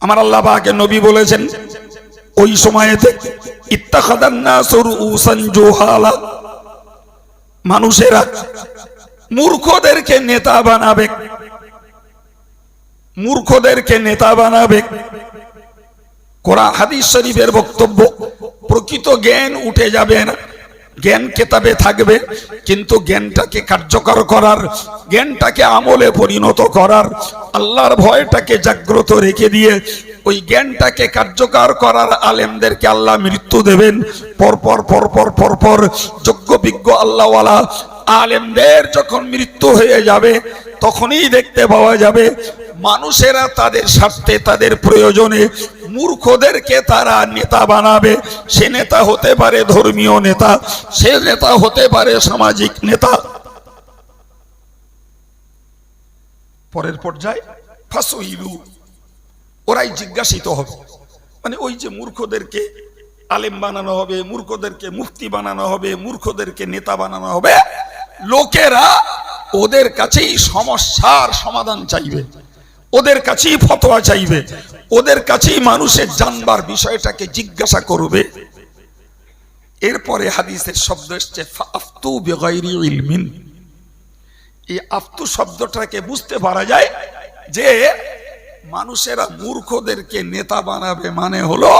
আমার আল্লাহ পাকে নবী বলেছেন, ওই সময়েতে জোহালা। মানুষেরা মূর্খদেরকে নেতা বানাবে। মূর্খদেরকে নেতা বানাবে। কোরআন হাদিস শরীফের বক্তব্য, প্রকৃত জ্ঞান উঠে যাবে না। জ্ঞান কেতাবে থাকবে, কিন্তু জ্ঞানটাকে কার্যকর করার, জ্ঞানটাকে আমলে পরিণত করার, আল্লাহর ভয়টাকে জাগ্রত রেখে দিয়ে ওই জ্ঞানটাকে কার্যকর করার আলেমদেরকে আল্লাহ মৃত্যু দেবেন। পরপর পরপর পরপর যোগ্য বিজ্ঞ আল্লাহওয়ালা আলেমদের যখন মৃত্যু হয়ে যাবে তখনই দেখতে পাওয়া যাবে মানুষেরা তাদের স্বার্থে, তাদের প্রয়োজনে মূর্খদেরকে তারা নেতা বানাবে। সে নেতা হতে পারে ধর্মীয় নেতা, সে নেতা হতে পারে সামাজিক নেতা। পরের পর্যায়ে ফাসইলু ওরাই জিজ্ঞাসিত হবে। মানে ওই যে মূর্খদেরকে আলেম বানানো হবে, মূর্খদেরকে মুক্তি বানানো হবে, মূর্খদেরকে নেতা বানানো হবে, লোকেরা ওদের কাছেই সমস্যার সমাধান চাইবে। ওদের কাছেই ফতোয়া চাইবে। ওদের কাছেই মানুষের জানবার বিষয়টাকে জিজ্ঞাসা করবে। এরপরে হাদিসের শব্দ এসছে আফতু বেগাইরি ইলমিন। এই আফতু শব্দটাকে বুঝতে পারা যায় যে মানুষেরা মূর্খদেরকে নেতা বানাবে মানে হলো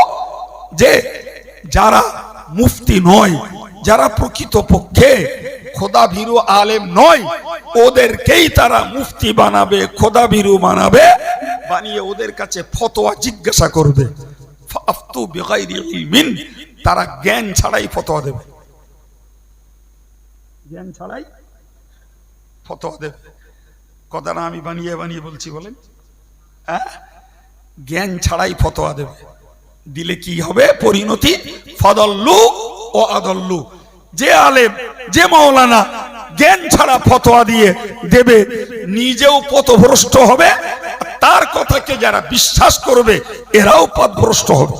যে যারা মুফতি নয়, যারা প্রকৃত পক্ষে খোদা ভীরু আলেম নয় ওদেরকেই তারা মুফতি বানাবে খোদা ভীরু বানাবে বানিয়ে ওদের কাছে ফতোয়া জিজ্ঞাসা করবে। ফাফতু বিগাইরি ইলমিন তারা জ্ঞান ছাড়াই ফতোয়া দেবে। জ্ঞান ছাড়াই? ফতোয়া দেবে। কথাটা আমি বানিয়ে বানিয়ে বলছি বলেন। হ্যাঁ জ্ঞান ছাড়াই ফতোয়া দেবে। দিলে কি হবে? পরিণতি? ফদল্লু ও আদল্লু। যে আলেম যে মাওলানা জ্ঞান ছাড়া ফতোয়া দিয়ে দেবে, নিজেও পথভ্রষ্ট হবে তার কথাকে যারা বিশ্বাস করবে, এরাও পথভ্রষ্ট হবে।